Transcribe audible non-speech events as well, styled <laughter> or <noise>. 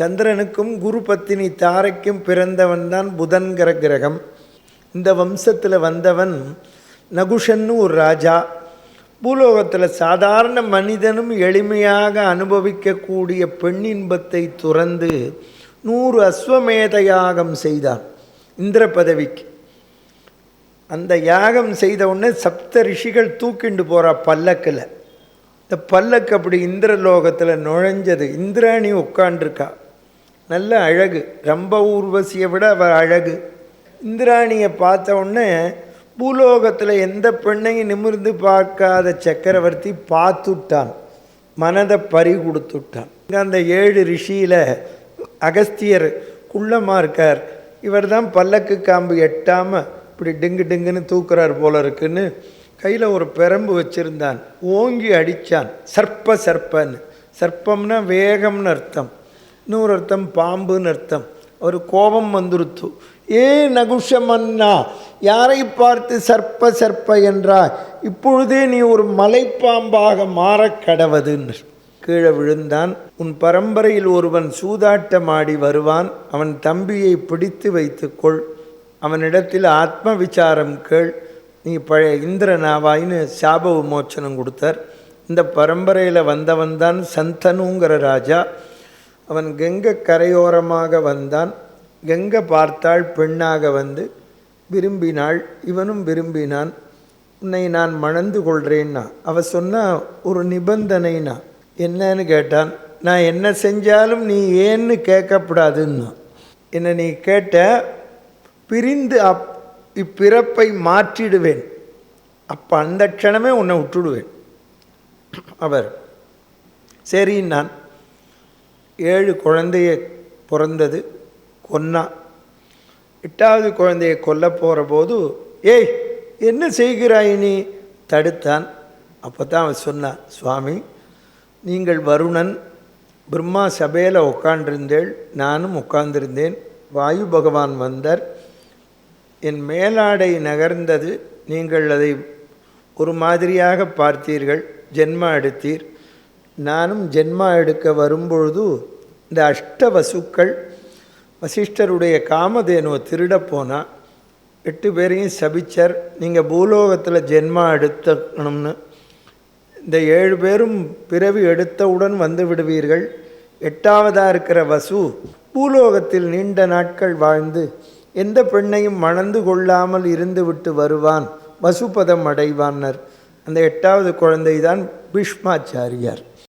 சந்திரனுக்கும் குரு பத்தினி தாரைக்கும் பிறந்தவன் தான் புதன்கிற கிரகம். இந்த வம்சத்தில் வந்தவன் நகுஷன்னு ஒரு ராஜா. பூலோகத்தில் சாதாரண மனிதனும் எளிமையாக அனுபவிக்கக்கூடிய பெண் இன்பத்தை துறந்து நூறு அஸ்வமேத யாகம் செய்தான். இந்திர பதவிக்கு. அந்த யாகம் செய்த உடனே சப்த ரிஷிகள் தூக்கிண்டு போகிறா பல்லக்கில். இந்த பல்லக்கு அப்படி இந்திரலோகத்தில் நுழைஞ்சது. இந்திராணி உட்காண்டிருக்கா நல்ல அழகு. ரொம்ப ஊர்வசியை விட அவள் அழகு. இந்திராணியை பார்த்த உடனே பூலோகத்தில் எந்த பெண்ணையும் நிமிர்ந்து பார்க்காத சக்கரவர்த்தி பார்த்துட்டான். மனதை பறி கொடுத்துட்டான். அந்த ஏழு ரிஷியில் அகஸ்தியர் குள்ளமாக இருக்கார். இவர் தான் பல்லக்கு காம்பு எட்டாமல் இப்படி டிங்கு டிங்குன்னு தூக்குறார் போல இருக்குன்னு கையில் ஒரு பெரம்பு வச்சுருந்தான். ஓங்கி அடித்தான் சர்ப்ப சர்ப்பன்னு. சர்ப்பம்னா வேகம்னு அர்த்தம். இன்னொரு அர்த்தம் பாம்புன்னு அர்த்தம். ஒரு கோபம் வந்துருத்து. ஏ நகுஷமன்னா யாரை பார்த்து சர்ப்ப சர்ப்ப என்றா இப்பொழுதே நீ ஒரு மலைப்பாம்பாக மாறக் கடவதுன்னு. கீழே விழுந்தான். உன் பரம்பரையில் ஒருவன் சூதாட்டமாடி வருவான். அவன் தம்பியை பிடித்து வைத்துக்கொள் அவனிடத்தில் ஆத்ம விசாரம் கேள். நீ பழைய இந்திரனாவாயின்னு சாப விமோச்சனம் கொடுத்தார். இந்த பரம்பரையில் வந்தவன் தான் சந்தனுங்கிற ராஜா. அவன் கங்கை கரையோரமாக வந்தான். கங்கை பார்த்தாள் பெண்ணாக வந்து விரும்பினாள் இவனும் விரும்பினான். உன்னை நான் மணந்து கொள்கிறேன்னா அவ சொன்ன ஒரு நிபந்தனைனா. என்னன்னு கேட்டான். நான் என்ன செஞ்சாலும் நீ ஏன்னு கேட்கப்படாதுன்னா. என்னை நீ கேட்ட பிரிந்து அப் இப்பிறப்பை மாற்றிடுவேன். அப்போ அந்த க்ஷணமே உன்னை விட்டுடுவேன் <clears throat> அவர் சரி நான் ஏழு குழந்தைய பிறந்தது கொன்னா. எட்டாவது குழந்தையை கொல்ல போகிற போது ஏய் என்ன செய்கிறாய் நீ? தடுத்தான். அப்போ தான் அவன் சொன்னான் சுவாமி நீங்கள் வருணன் பிரம்மா சபையில் உட்காண்டிருந்தேள் நானும் உட்கார்ந்திருந்தேன் வாயு பகவான் வந்தார். என் மேலாடை நகர்ந்தது நீங்கள் அதை ஒரு மாதிரியாக பார்த்தீர்கள் ஜென்ம எடுத்தீர் நானும் ஜென்மா எடுக்க வரும்பொழுது இந்த அஷ்ட வசுக்கள் வசிஷ்டருடைய காமதேனுவை திருட போனால் எட்டு பேரையும் சபிச்சர் நீங்கள் பூலோகத்தில் ஜென்மா எடுத்தணும்னு இந்த ஏழு பேரும் பிறவி எடுத்தவுடன் வந்து விடுவீர்கள். எட்டாவதாக இருக்கிற வசு பூலோகத்தில் நீண்ட நாட்கள் வாழ்ந்து எந்த பெண்ணையும் மணந்து கொள்ளாமல் இருந்துவிட்டு வருவான் வசுபதம் அடைவான்னர் அந்த எட்டாவது குழந்தை தான் பீஷ்மாச்சாரியார்.